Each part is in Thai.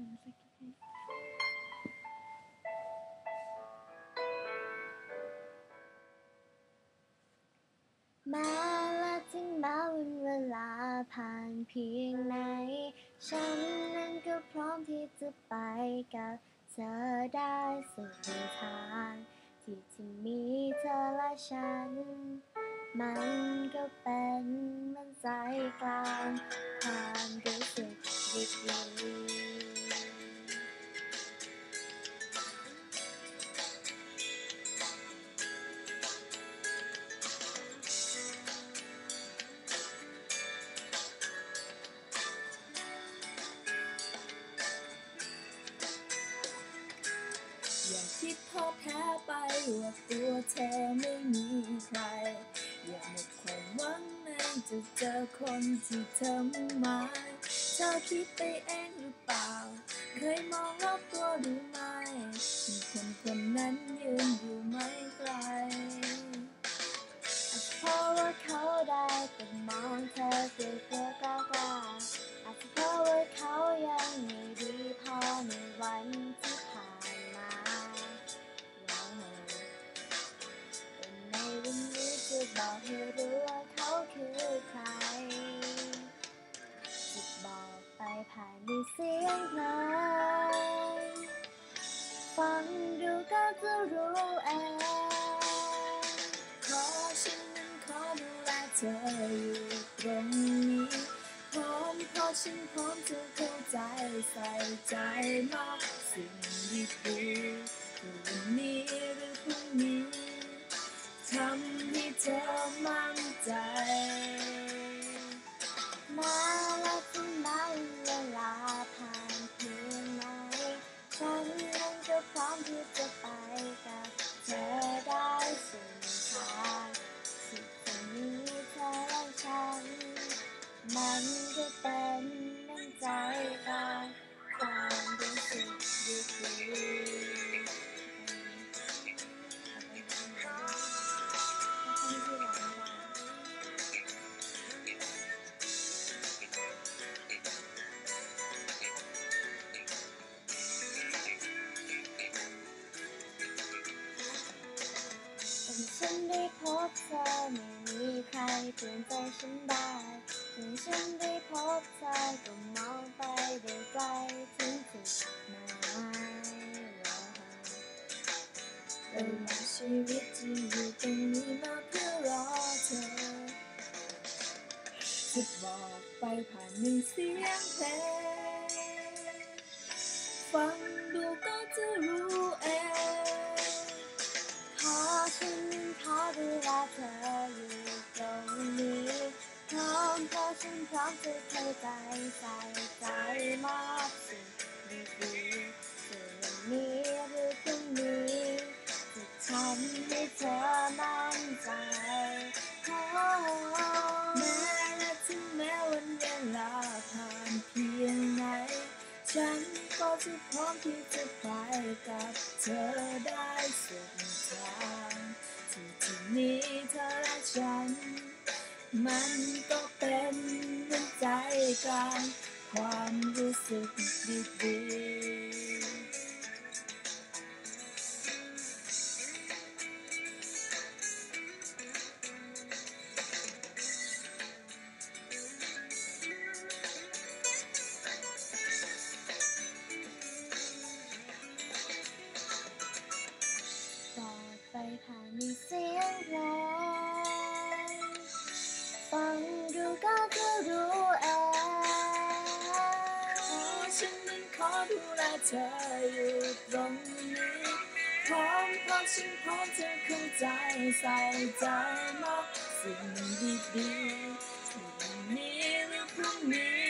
มันสักทีมาและถึงแม้วันเวลาผ่านเพียงไหน ฉันนั้นก็พร้อมที่จะไปกับเธอได้สุดทางที่จะมีเธอและฉัน มันก็เป็นมันใจกลางความรู้สึกดี คิดท้อแท้ไปว่าตัวเธอไม่มีใคร อย่าหมดความหวังในจะเจอคนที่เธอมุ่งหมายเธอคิดไปเองหรือเปล่า เคยมองรอบตัวหรือไม่มีคนคนนั้นยืนอยู่ไม่ไกลอาจเพราะว่าเขาได้แต่มองเธอเกลือกลัวกล้ากล้าอาจจะเพราะว่าเขายังม่ ใครจะบอกไปผ่านในเสียงเพลงฟังดูก็จะรู้เองขอฉันนั้นขอดูแลเธออยู่ตรงนี้พร้อมเพราะฉันพร้อมจะเข้าใจใส่ใจมากสิ่งดีดีๆคือวันนี้หรือพรุ่งนี้ ทำให้เธอมั่นใจ พบเธอไม่มีใครเปลี่ยนใจฉันได้ถึงฉันได้พบเธอก็มองไปได้ไกลถึงจุดหมายว่าเวลาชีวิตที่อยู่ตรงนี้มาเพื่อรอเธอจะบอกไปผ่านหนึ่งเสียงเพลงฟังดูก็จะรู้เอง อมจะเข้าใจใส่ใจมอบสิ่งดีๆส่วนวันนี้หรือพรุ่งนี้จะทำให้เธอมั่นใจขอแม้และถึงแม้วันเวลาผ่านเพียงไหน ฉันก็จะพร้อมที่จะไปกับเธอได้สุดทางที่ที่มีเธอและฉัน มันก็เป็นใจกลางความรู้สึกดีๆ ฟังดูก็จะรู้เองขอฉันนั้นขอดูแลเธออยู่ตรงนี้พร้อมเพราะฉันพร้อมจะเข้าใจใส่ใจมากสิ่งดีๆวันนี้หรือพรุ่งนี้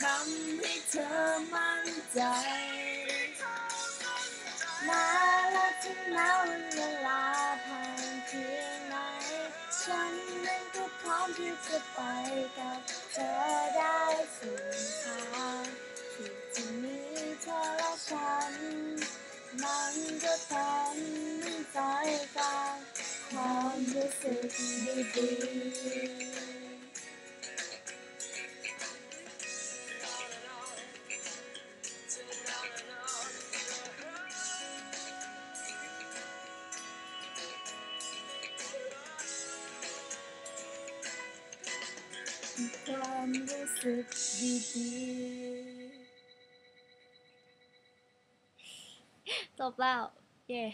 ทำให้เธอมั่นใจ จะไปกับเธอได้สุดทางที่จะมีเธอและฉัน มันก็เป็มใจกลางความรู้สึกดีๆ ความรู้สึกดีจบแล้ว เย่